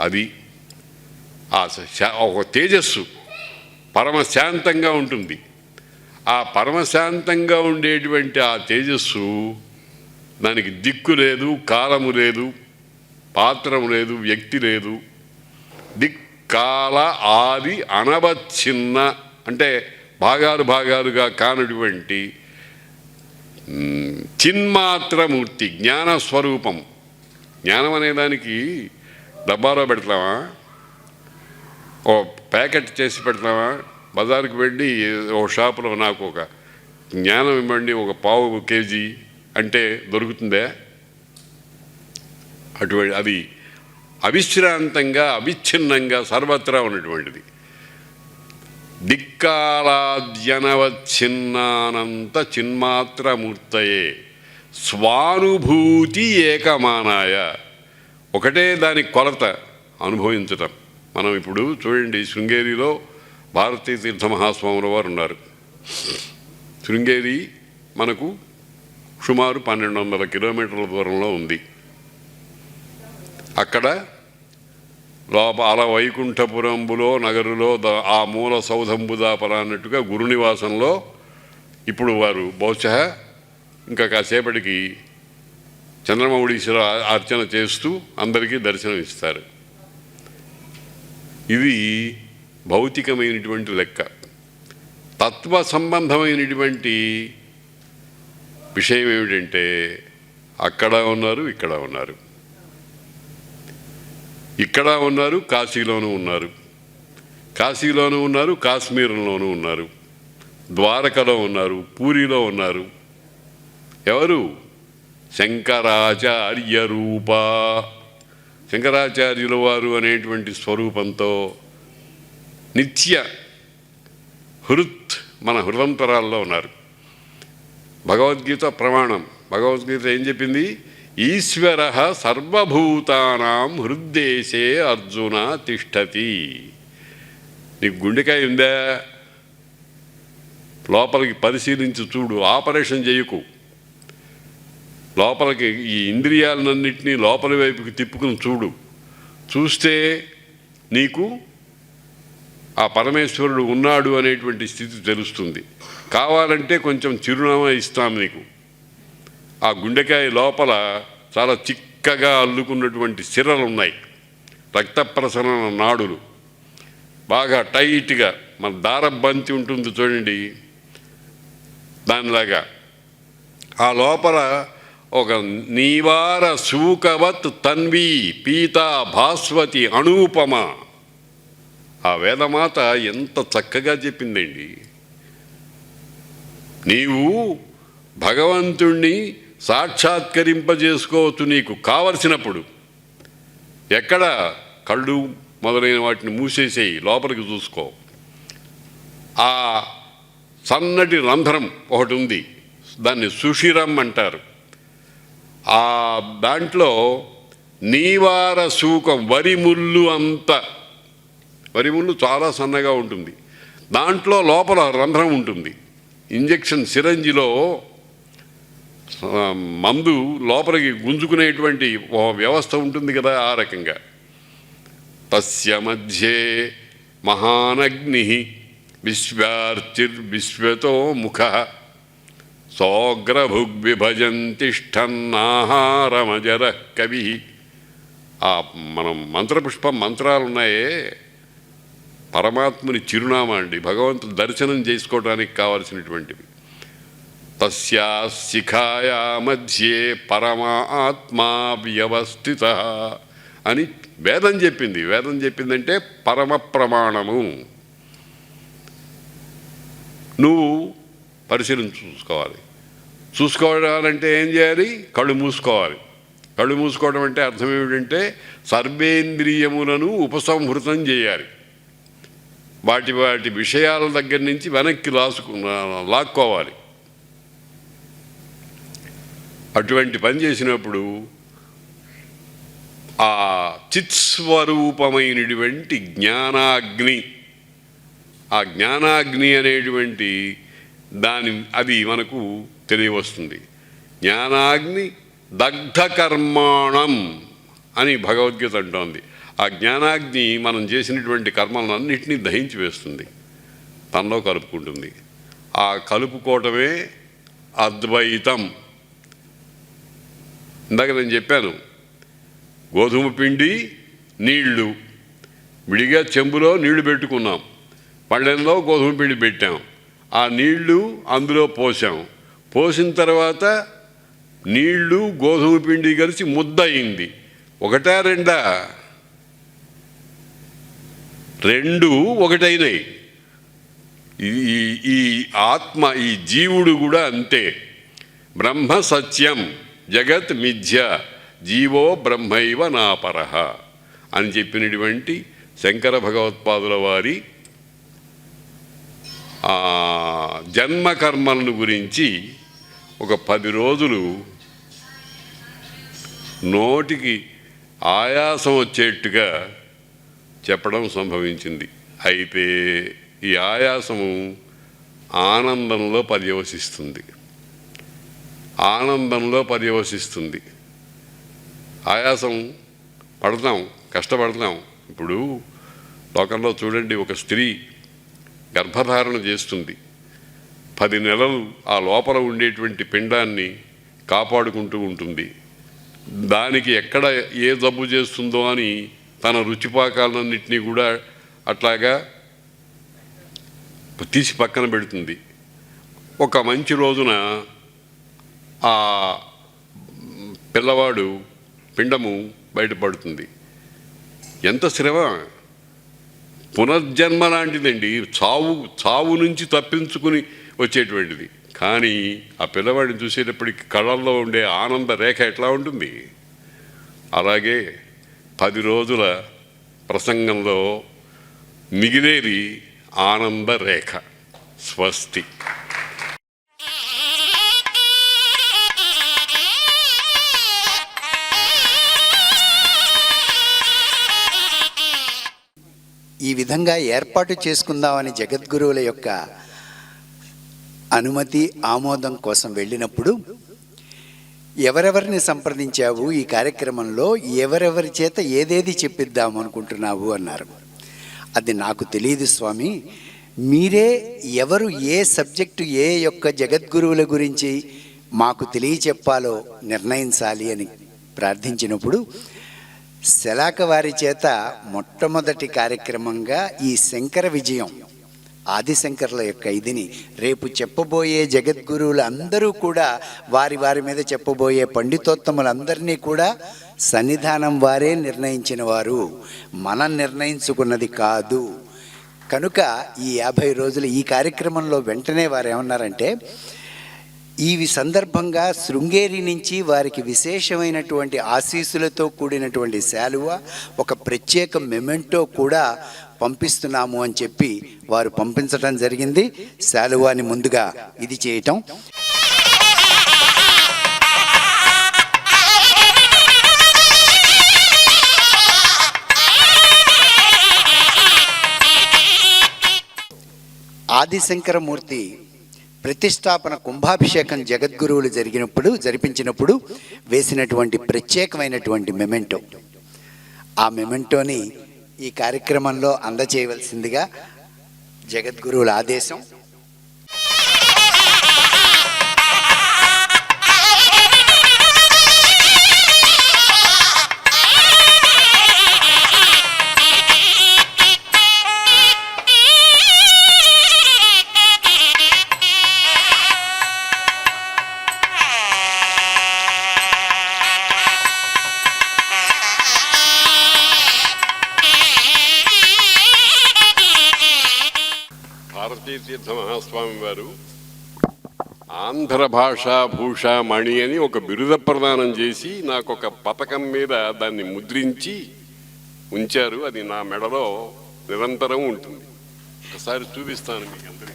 అది ఆ శా- ఒక తేజస్సు పరమశాంతంగా ఉంటుంది. ఆ పరమశాంతంగా ఉండేటువంటి ఆ తేజస్సు దానికి దిక్కు లేదు కాలము లేదు పాత్రము లేదు వ్యక్తి లేదు. దిక్కాల ఆది అనవచ్ఛిన్న అంటే భాగాలు భాగాలుగా కానటువంటి చిన్మాత్రమూర్తి జ్ఞాన స్వరూపం జ్ఞానం అనేదానికి డబ్బాలో పెడతామా ఓ ప్యాకెట్ చేసి పెడతామా బజార్కి వెళ్ళి ఓ షాపులో నాకు ఒక జ్ఞానం ఇవ్వండి ఒక పావు కేజీ అంటే దొరుకుతుందే? అటువంటి అది అవిశ్రాంతంగా అవిచ్ఛిన్నంగా సర్వత్రా ఉన్నటువంటిది. దిక్కాలాద్యనవచ్ఛిన్నానంత చిన్మాత్రమూర్తయే. స్వానుభూతి ఏకమానాయ. ఒకటే దాని కొలత అనుభవించటం. మనం ఇప్పుడు చూడండి శృంగేరిలో భారతీ తీర్థ మహాస్వాముల వారు ఉన్నారు శృంగేరి మనకు సుమారు పన్నెండు వందల కిలోమీటర్ల దూరంలో ఉంది. అక్కడ లోపల వైకుంఠపురంబులో నగరులో ఆ మూల సౌధంబుదాపల అన్నట్టుగా గురునివాసంలో ఇప్పుడు వారు బహుశా ఇంకా కాసేపటికి చంద్రమౌళీశ్వర అర్చన చేస్తూ అందరికీ దర్శనం ఇస్తారు. ఇది భౌతికమైనటువంటి లెక్క. తత్వ సంబంధమైనటువంటి విషయం ఏమిటంటే అక్కడ ఉన్నారు ఇక్కడ ఉన్నారు. ఇక్కడ ఉన్నారు కాశీలోనూ ఉన్నారు. కాశీలోనూ ఉన్నారు కాశ్మీర్లోనూ ఉన్నారు. ద్వారకలో ఉన్నారు పూరిలో ఉన్నారు. ఎవరు? శంకరాచార్య రూప శంకరాచార్యుల వారు అనేటువంటి స్వరూపంతో నిత్య హృత్ మన హృదంతరాల్లో ఉన్నారు. భగవద్గీత ప్రమాణం. భగవద్గీత ఏం చెప్పింది? ఈశ్వర సర్వభూతానాం హృద్దేశే అర్జున తిష్టతి. నీకు గుండెకాయ ఉందా? లోపలికి పరిశీలించి చూడు. ఆపరేషన్ చేయకు. లోపలికి ఈ ఇంద్రియాలన్నింటినీ లోపలి వైపుకి తిప్పుకుని చూడు. చూస్తే నీకు ఆ పరమేశ్వరుడు ఉన్నాడు అనేటువంటి స్థితి తెలుస్తుంది. కావాలంటే కొంచెం చిరునామా ఇస్తాం నీకు. ఆ గుండెకాయ లోపల చాలా చిక్కగా అల్లుకున్నటువంటి సిరలు ఉన్నాయి రక్త ప్రసరణ నాడులు. బాగా టైట్గా మన దారం బంతి ఉంటుంది చూడండి. దానిలాగా. ఆ లోపల ఒక నీవార శూకవత్ తన్వి పీతా భాస్వతి అనూపమ ఆ వేదమాత ఎంత చక్కగా చెప్పిందండి. నీవు భగవంతుణ్ణి సాక్షాత్కరింపజేసుకోవచ్చు నీకు కావలసినప్పుడు. ఎక్కడ కళ్ళు మొదలైన వాటిని మూసేసేయి లోపలికి చూసుకో. ఆ సన్నటి రంధ్రం ఒకటి ఉంది. దాన్ని సుషిరం అంటారు. ఆ దాంట్లో నీవార సూకం వరి ముళ్ళు అంత. వరి ముళ్ళు చాలా సన్నగా ఉంటుంది. దాంట్లో లోపల రంధ్రం ఉంటుంది. ఇంజెక్షన్ సిరంజిలో మందు లోపలికి గుంజుకునేటువంటి ఓ వ్యవస్థ ఉంటుంది కదా ఆ రకంగా. తస్య మధ్యే మహానగ్ని విశ్వార్చిర్విశ్వతో ముఖ. సోగ్రభుగ్విభజన్ తిష్టన్నాహారమజర కవి. ఆ మనం మంత్రపుష్పం మంత్రాలు ఉన్నాయే పరమాత్ముని చిరునామా అండి భగవంతుడు దర్శనం చేసుకోవడానికి కావలసినటువంటివి. తస్యా శిఖాయా మధ్యే పరమాత్మా వ్యవస్థిత అని వేదం చెప్పింది. వేదం చెప్పిందంటే పరమ ప్రమాణము. నువ్వు పరిశీలించుకోవాలి చూసుకోవాలంటే ఏం చేయాలి? కళ్ళు మూసుకోవాలి. కళ్ళు మూసుకోవడం అంటే అర్థం ఏమిటంటే సర్వేంద్రియములను ఉపసంహృతం చేయాలి. వాటి వాటి విషయాల దగ్గర నుంచి వెనక్కి లాసుకు లాక్కోవాలి. అటువంటి పని చేసినప్పుడు ఆ చిత్స్వరూపమైనటువంటి జ్ఞానాగ్ని ఆ జ్ఞానాగ్ని అనేటువంటి దాని అది మనకు తెలియవస్తుంది. జ్ఞానాగ్ని దగ్ధకర్మాణం అని భగవద్గీత అంటోంది. ఆ జ్ఞానాగ్ని మనం చేసినటువంటి కర్మలన్నింటినీ దహించి వేస్తుంది. తనలో కలుపుకుంటుంది. ఆ కలుపుకోవటమే అద్వైతం. ఇందాక నేను చెప్పాను గోధుమ పిండి నీళ్ళు. విడిగా చెంబులో నీళ్ళు పెట్టుకున్నాం. పళ్ళెంలో గోధుమ పిండి పెట్టాం. ఆ నీళ్ళు అందులో పోసాం. పోసిన తర్వాత నీళ్ళు గోధుమ పిండి కలిసి ముద్ద అయింది ఒకటా రెండా? రెండు ఒకటైనాయి. ఈ- ఈ ఈ ఆత్మ ఈ జీవుడు కూడా అంతే. బ్రహ్మ సత్యం జగత్ మిథ్య జీవో బ్రహ్మైవ నాపరహ అని చెప్పినటువంటి శంకర భగవత్పాదుల వారి ఆ, జన్మ కర్మలను గురించి ఒక పది రోజులు నోటికి ఆయాసం వచ్చేట్టుగా చెప్పడం సంభవించింది. అయితే ఈ ఆయాసము ఆనందంలో పర్యవసిస్తుంది. ఆనందంలో పర్యవసిస్తుంది. ఆయాసం పడతాం కష్టపడతాం. ఇప్పుడు లోకంలో చూడండి ఒక స్త్రీ గర్భధారణ చేస్తుంది. పది నెలలు ఆ లోపల ఉండేటువంటి పిండాన్ని కాపాడుకుంటూ ఉంటుంది. దానికి ఎక్కడ ఏ జబ్బు చేస్తుందో అని తన రుచిపాకాలన్నింటినీ కూడా అట్లాగా తీసి పక్కన పెడుతుంది. ఒక మంచి రోజున ఆ పిల్లవాడు పిండము బయటపడుతుంది ఎంత శ్రమ? పునర్జన్మ లాంటిదండి. చావు చావు నుంచి తప్పించుకుని వచ్చేటువంటిది. కానీ ఆ పిల్లవాడిని చూసేటప్పటికి కళ్ళల్లో ఉండే ఆనంద రేఖ ఎట్లా ఉంటుంది? అలాగే పది రోజుల ప్రసంగంలో మిగిలేది ఆనంద రేఖ స్వస్తి. ఈ విధంగా ఏర్పాటు చేసుకుందామని జగద్గురువుల యొక్క అనుమతి ఆమోదం కోసం వెళ్ళినప్పుడు ఎవరెవరిని సంప్రదించావు? ఈ కార్యక్రమంలో ఎవరెవరి చేత ఏదేది చెప్పిద్దాం అనుకుంటున్నావు? అన్నారు. అది నాకు తెలియదు స్వామి. మీరే ఎవరు ఏ సబ్జెక్టు ఏ యొక్క జగద్గురువుల గురించి మాకు తెలియచెప్పాలో నిర్ణయించాలి అని ప్రార్థించినప్పుడు శలాక వారి చేత మొట్టమొదటి కార్యక్రమంగా ఈ శంకర విజయం ఆదిశంకర్ల యొక్క ఇదిని రేపు చెప్పబోయే జగద్గురువులు అందరూ కూడా వారి వారి మీద చెప్పబోయే పండితోత్తములందరినీ కూడా సన్నిధానం వారే నిర్ణయించిన వారు. మనం నిర్ణయించుకున్నది కాదు. కనుక ఈ యాభై రోజులు ఈ కార్యక్రమంలో వెంటనే వారు ఏమన్నారంటే ఈ సందర్భంగా శృంగేరి నుంచి వారికి విశేషమైనటువంటి ఆశీస్సులతో కూడినటువంటి శాలువ ఒక ప్రత్యేక మెమెంటో కూడా పంపిస్తున్నాము అని చెప్పి వారు పంపించడం జరిగింది. శాలువాని ముందుగా ఇది చేయటం. ఆదిశంకరమూర్తి ప్రతిష్టాపన కుంభాభిషేకం జగద్గురువులు జరిగినప్పుడు జరిపించినప్పుడు వేసినటువంటి ప్రత్యేకమైనటువంటి మెమెంటో. ఆ మెమెంటోని ఈ కార్యక్రమంలో అందచేయవలసిందిగా జగద్గురువుల ఆదేశం. భారతీతీర్థ మహాస్వామి వారు ఆంధ్ర భాషా భూష మణి అని ఒక బిరుద ప్రదానం చేసి నాకు ఒక పథకం మీద దాన్ని ముద్రించి ఉంచారు. అది నా మెడలో నిరంతరం ఉంటుంది. ఒకసారి చూపిస్తాను మీకు అందరికీ